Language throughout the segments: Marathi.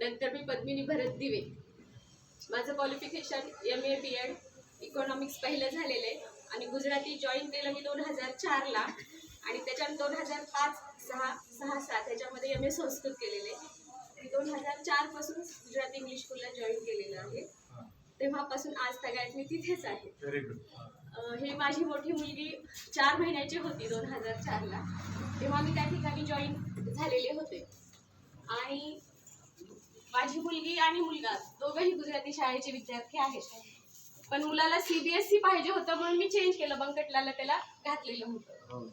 नंतर मी पद्मिनी भरत दिवे. माझं qualification M A B Ed economics पहिलं झालेलं आहे. आणि गुजराती जॉईन केलं मी दोन हजार चारला. आणि त्याच्यात दोन हजार पाच सहा सहा सात त्याच्यामध्ये एम ए संस्कृत केलेले मी दोन हजार चारपासून गुजराती इंग्लिश स्कूलला जॉईन केलेलं आहे. तेव्हापासून आज सगळ्यात मी तिथेच आहे. ही माझी मोठी मुलगी चार महिन्याची होती दोन हजार चारला. तेव्हा मी त्या ठिकाणी जॉईन झालेले होते. आणि माझी मुलगी आणि मुलगा दोघंही गुजराती शाळेचे विद्यार्थी आहेत. पण मुलाला सीबीएसई पाहिजे होतं म्हणून मी चेंज केलं बंकटलाला त्याला घातलेलं होतं.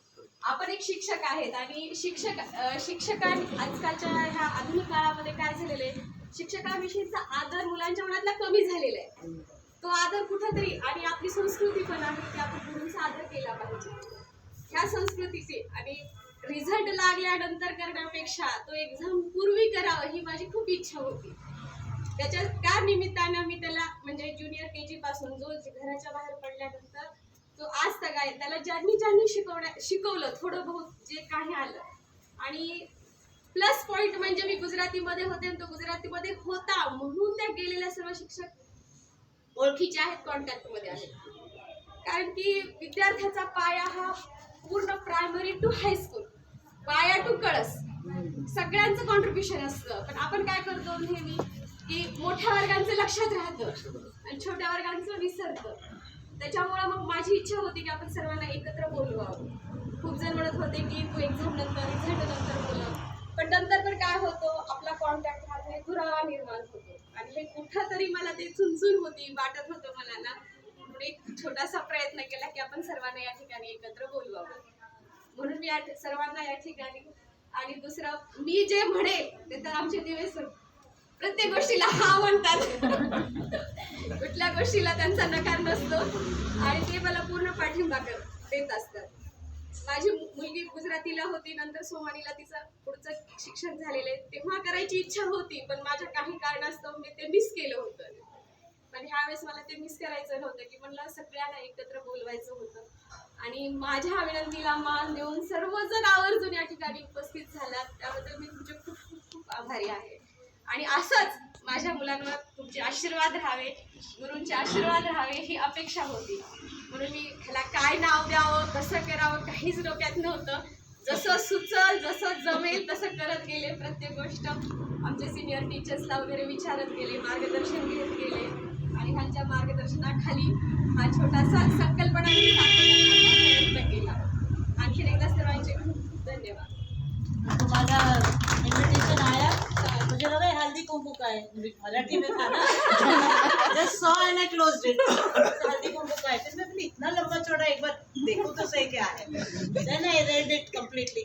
आपण एक शिक्षक आहेत आणि शिक्षक शिक्षकां आजकालच्या ह्या आधुनिक काळामध्ये काय झालेलं आहे शिक्षकांविषयीचा आदर मुलांच्या मनातला कमी झालेला आहे. तो आदर कुठंतरी आणि आपली संस्कृती पण आहे की आपण गुरूंचा आदर केला पाहिजे. ह्या संस्कृतीचे आणि रिझल्ट लागल्यानंतर करण्यापेक्षा तो एक्झाम पूर्वी करावं ही माझी खूप इच्छा होती. त्याच्या त्या निमित्तानं मी त्याला म्हणजे ज्युनियर के जी पासून जो घराच्या बाहेर पडल्यानंतर जो आज तक आहे त्याला ज्यांनी ज्यांनी शिकवण्या शिकवलं थोडं बहुत जे काही आलं. आणि प्लस पॉईंट म्हणजे मी गुजरातीमध्ये होते आणि तो गुजरातीमध्ये होता म्हणून त्या गेलेल्या सर्व शिक्षक ओळखीचे आहेत कॉन्टॅक्टमध्ये आहेत. कारण की विद्यार्थ्याचा पाया हा पूर्ण प्रायमरी टू हायस्कूल पाया टू कळस. सगळ्यांचं कॉन्ट्रीब्युशन असतं. पण आपण काय करतो नेहमी? की मोठ्या वर्गांचं लक्षात राहतं आणि छोट्या वर्गांचं विसरतं. त्याच्यामुळं मग माझी इच्छा होती की आपण सर्वांना एकत्र बोलवावं. खूप जण म्हणत होते की तू एक्झाम नंतर रिझल्ट नंतर बोलव पण नंतर पण काय होतं? आपला कॉन्टॅक्ट हा दुरावा निर्माण होतो. आणि हे कुठं तरी मला ते चुनचुन होती वाटत होतं मला ना म्हणून एक छोटासा प्रयत्न केला की आपण सर्वांना या ठिकाणी एकत्र बोलवावं. म्हणून मी या सर्वांना या ठिकाणी आणि दुसरं मी जे म्हणेल ते तर आमचे दिवस प्रत्येक गोष्टीला हा म्हणतात. कुठल्या गोष्टीला त्यांचा नकार नसतो. आणि ते मला पूर्ण पाठिंबा कर देत असतात. माझी मुलगी गुजरातीला होती नंतर सोमानीला तिचं पुढचं शिक्षण झालेलं आहे. तेव्हा करायची इच्छा होती पण माझ्या काही कारणास्तव मी ते मिस केलं होतं. पण ह्यावेळेस मला ते मिस करायचं नव्हतं की मला सगळ्यांना एकत्र बोलवायचं होतं. आणि माझ्या विनंतीला मान देऊन सर्वजण आवर्जून या ठिकाणी उपस्थित झालात. त्याबद्दल मी तुमचे खूप खूप खूप आभारी आहे. आणि असंच माझ्या मुलांवर तुमचे आशीर्वाद राहावे. गुरूंचे आशीर्वाद राहावे ही अपेक्षा होती. म्हणून मी ह्याला काय नाव द्यावं कसं करावं काहीच डोक्यात नव्हतं. जसं सुचल जसं जमेल तसं करत गेले प्रत्येक गोष्ट. आमचे सिनियर टीचर्सला वगैरे विचारत गेले मार्गदर्शन घेत गेले. आणि ह्यांच्या मार्गदर्शनाखाली हा छोटासा संकल्पना प्रयत्न केला. आणखीन एकदा सर्वांचे खूप धन्यवाद. तुम्हारा इनविटेशन आया. मुझे लगा हल्दी कुमकुम का है मराठी में था ना just saw and I closed it Haldi Kumkum का है फिर मैं इतना लंबा चौड़ा एक बार देखो तो सही क्या है then I read it completely